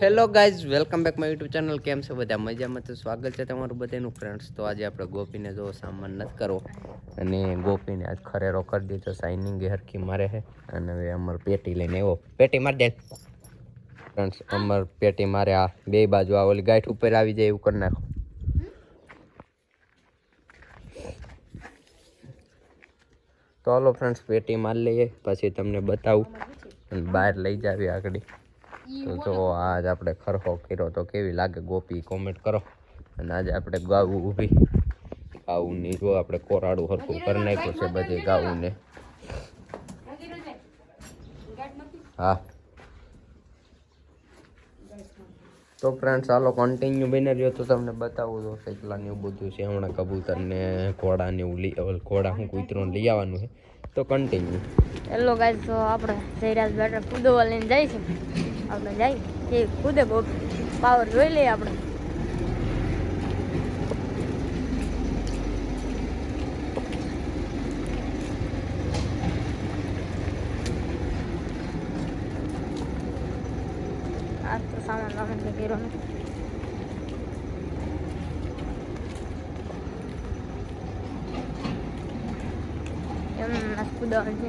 Hello guys welcome back my YouTube channel કેમ છે બધા? મજામાં તો સ્વાગત છે તમારું બધાનું ફ્રેન્ડ્સ તો આજે આપણે ગોપીને જો સામાન નથી કરવો, અને ગોપીને આજ ખરેરો કરી દીધો શાઇનિંગ હરખી મારે છે અને હવે અમર પેટી લઈને એવો પેટી મારી દે. ફ્રેન્ડ્સ અમર પેટી મારે આ બે બાજુ આ ઓલી ગાંઠ ઉપર આવી જાય એવું કરી નાખો. તો હાલો ફ્રેન્ડ્સ પેટી મારી લઈએ. પછી તમને બતાવું. અને બહાર લઈ જાવી આગળ. તો જો આજ આપણે ખરખો કર્યો તો કેવી લાગે? ગોપી કોમેન્ટ કરો. અને આજે આપણે ગાવું ઊભી. ગાવુંની જો આપણે કોરાડું હરખું કરી નાખ્યું છે બધી ગાવુંને હા. તો ફ્રેન્ડ્સ ચાલો કન્ટિન્યુ બની રહ્યો તો તમને બતાવું તો કેટલાને એવું બધું છે. હમણાં કબૂતરને ઘોડાને એવું લઈ ઘોડા હું કૂતરોને લઈ આવવાનું છે. તો કન્ટિન્યુ હેલો ગાય તો આપણે જયરાજ બેટર કૂદવા લઈને છે. આપણે જાય. એ ખુદે બહુ પાવર જોઈ લઈએ આપણે. આ તો સામાન કંઈ કર્યો એમ કુદાવ છે.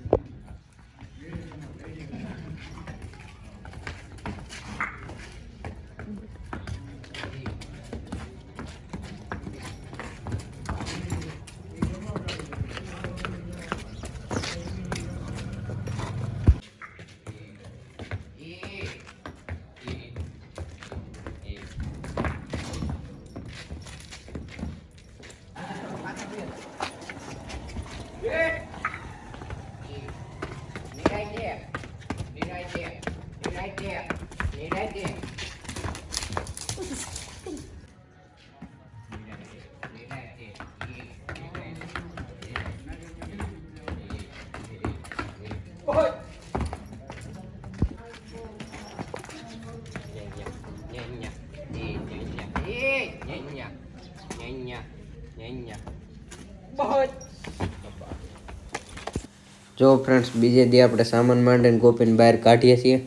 જો ફ્રેન્ડ્સ બીજે દી આપણે સામાન માંડીને ગોપીને બહાર કાઢીએ છીએ.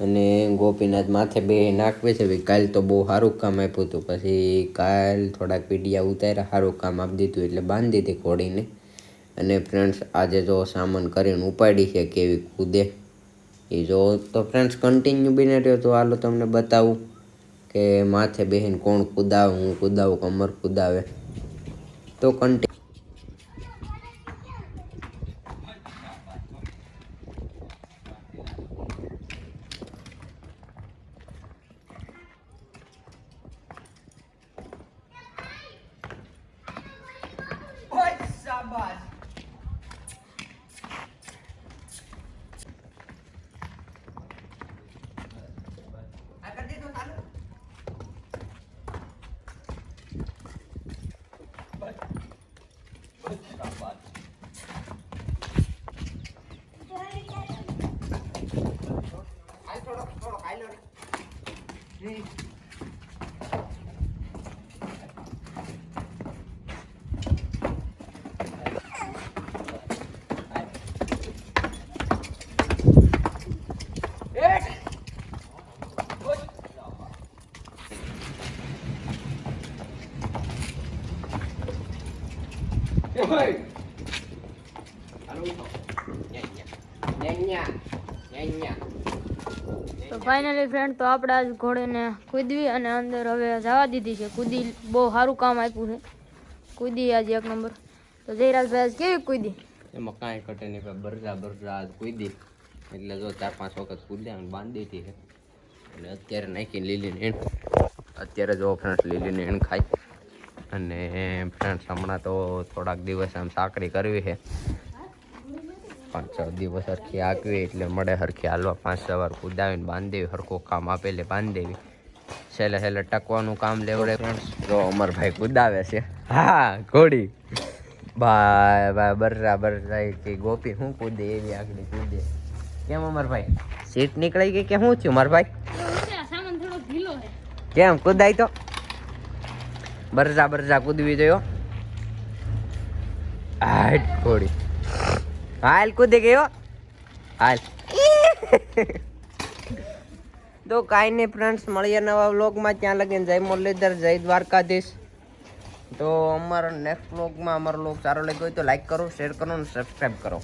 અને ગોપીનાથ માથે બે નાખવે છે. ભાઈ, કાલ તો બહુ સારું કામ આપ્યું હતું. પછી કાલ થોડાક પીડિયા ઉતાર્યા, સારું કામ આપી દીધું એટલે બાંધી દીધી ઘોડીને. અને ફ્રેન્ડ્સ આજે જો સામાન કરીને ઉપાડી છે, કેવી કૂદે. એ જો તો ફ્રેન્ડ્સ કન્ટિન્યુ બને રહ્યો તો હાલો તમને બતાવું કે માથે બેહીને કોણ કૂદાવે, હું કૂદાવું કમર કૂદાવે. તો કન્ટિન્યુ તો ફાઇનલી ફ્રેન્ડ તો આપણે આજ ઘોડેને કૂદવી અને અંદર હવે જવા દીધી છે. કૂદી બહુ સારું કામ આપ્યું છે. કૂદી આજે એક નંબર. તો જયરાજભાઈ આજ કેવી કૂદી? એમાં કાંઈ કટે નહીં બરજા બરજા આજ કૂદી. એટલે જો ચાર પાંચ વખત કૂદ્યા અને બાંધી દીધી છે. અને અત્યારે નાખીને લીલીને એણ અત્યારે જો ફ્રેન્ડ લીલીને એણ ખાય. અને ફ્રેન્ડ્સ હમણાં તો થોડાક દિવસ આમ સાકરી કરવી છે. પાંચ છ દિવસ સરખી આકવી એટલે મળે સરખી હાલવા. પાંચ સવાર કુદાવીને બાંધી દેવી હરખું કામ આપેલે બાંધી દેવી છેલ્લે છેલ્લે ટકવાનું કામ લેવડે. ફ્રેન્ડ્સ જો અમરભાઈ કુદાવે છે. હા ઘોડી. ભાઈ ભાઈ બરરા કે ગોપી શું કૂદે એવી આગળ કૂદે. કેમ અમરભાઈ સીટ નીકળી ગઈ કે શું થયું છે. કેમ કુદાય તો? બરજા બરજા કૂદવી જોયો હાટ ઘોડી. હાલ કૂદી ગયો હાલ. તો કાંઈ નહીં ફ્રેન્ડ્સ મળીએ નવા વ્લોગમાં ત્યાં લગીને જય મુરલીધર, જય દ્વારકાધીશ. તો અમારો નેક્સ્ટ વ્લોગમાં અમારો વ્લોગ સારો લાગ્યો હોય તો લાઈક કરો શેર કરો અને સબસ્ક્રાઈબ કરો.